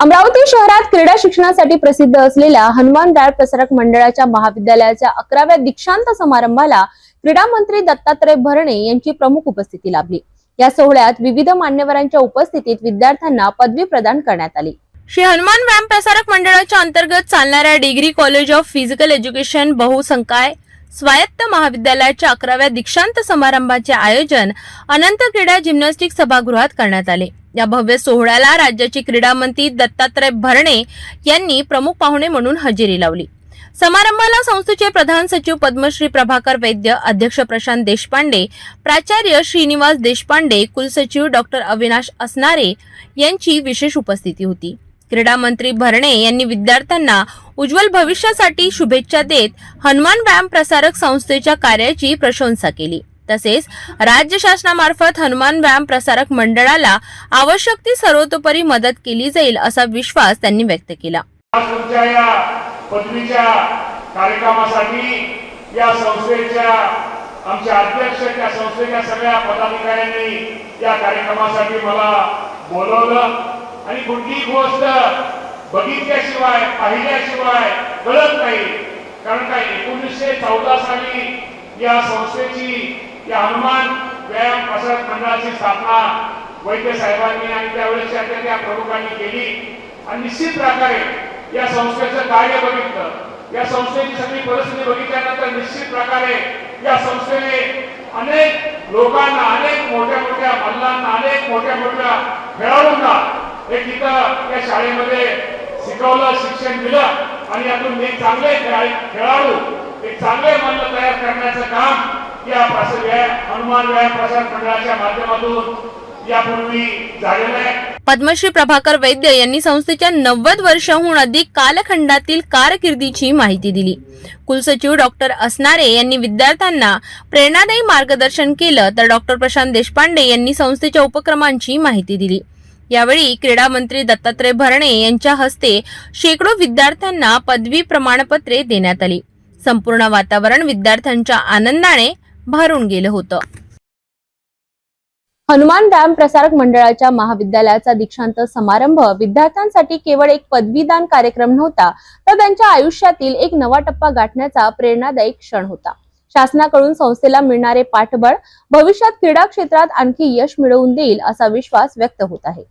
अमरावती शहरात क्रीडा शिक्षणासाठी प्रसिद्ध असलेल्या हनुमान डाळ प्रसारक मंडळाच्या महाविद्यालयाच्या अकराव्या दीक्षांत समारंभाला क्रीडा मंत्री दत्तात्रय भरणे यांची प्रमुख उपस्थिती लाभली. या सोहळ्यात विविध मान्यवरांच्या उपस्थितीत विद्यार्थ्यांना पदवी प्रदान करण्यात आली. श्री हनुमान व्यायाम प्रसारक मंडळाच्या अंतर्गत चालणाऱ्या degree college of physical education बहुसंकाय स्वायत्त महाविद्यालयाच्या अकराव्या दीक्षांत समारंभाचे आयोजन अनंत क्रीडा जिम्नॅस्टिक सभागृहात करण्यात आले. या भव्य सोहळ्याला राज्याचे क्रीडा मंत्री दत्तात्रय भरणे यांनी प्रमुख पाहुणे म्हणून हजेरी लावली. समारंभाला संस्थेचे प्रधान सचिव पद्मश्री प्रभाकर वैद्य अध्यक्ष प्रशांत देशपांडे प्राचार्य श्रीनिवास देशपांडे कुलसचिव डॉक्टर अविनाश असनारे यांची विशेष उपस्थिती होती. क्रीडा मंत्री भरणे यांनी विद्यार्थ्यांना उज्ज्वल भविष्यासाठी शुभेच्छा देत हनुमान व्यायाम प्रसारक संस्थेच्या कार्याची प्रशंसा केली. तसेच राज्य शासनामार्फत हनुमान व्यायाम प्रसारक मंडळाला आवश्यक ती सर्वतोपरी मदत केली जाईल असा विश्वास त्यांनी व्यक्त केला. कार्यक्रमासाठी या संस्थेच्या अध्यक्ष त्या संस्थेच्या सगळ्या पदाधिकाऱ्यांनी या कार्यक्रमासाठी मला बोलवलं. आणि कुठलीही गोष्ट बघितल्याशिवाय पाहिल्याशिवाय कळत नाही. कारण काय एकोणीसशे चौदा साली या संस्थेची या हनुमान व्यायाम प्रसारक मंडळाची स्थापना वैद्य साहेबांनी आणि त्यावेळेसच्या त्या प्रमुखांनी केली. आणि निश्चित प्रकारे या संस्थेचं कार्य बघितलं. या संस्थेची सगळी परिस्थिती बघितल्यानंतर निश्चित प्रकारे या संस्थेने अनेक लोकांना अनेक मोठ्या मोठ्या मल्लांना अनेक मोठ्या मोठ्या खेळाडूंना हे इथं या शाळेमध्ये शिकवलं शिक्षण दिलं आणि यातून एक चांगले खेळाडू एक चांगले मल्ल तयार करण्याचं काम या प्रस- हनुमान व्यायाम प्रसार मंडळाच्या माध्यमातून यापूर्वी झालेलं आहे. पद्मश्री प्रभाकर वैद्य यांनी संस्थेच्या नव्वद वर्षाहून अधिक कालखंडातील कारकिर्दीची माहिती दिली. कुलसचिव डॉक्टर असनारे यांनी विद्यार्थ्यांना प्रेरणादायी मार्गदर्शन केलं तर डॉक्टर प्रशांत देशपांडे यांनी संस्थेच्या उपक्रमांची माहिती दिली. यावेळी क्रीडा मंत्री दत्तात्रय भरणे यांच्या हस्ते शेकडो विद्यार्थ्यांना पदवी प्रमाणपत्रे देण्यात आली. संपूर्ण वातावरण विद्यार्थ्यांच्या आनंदाने भरून गेलं होतं. हनुमान व्यायाम प्रसारक मंडळाच्या महाविद्यालयाचा दीक्षांत समारंभ विद्यार्थ्यांसाठी केवळ एक पदवीदान कार्यक्रम नव्हता तर त्यांच्या आयुष्यातील एक नवा टप्पा गाठण्याचा प्रेरणादायी क्षण होता. शासनाकडून संस्थेला मिळणारे पाठबळ भविष्यात क्रीडा क्षेत्रात आणखी यश मिळवून देईल असा विश्वास व्यक्त होत आहे.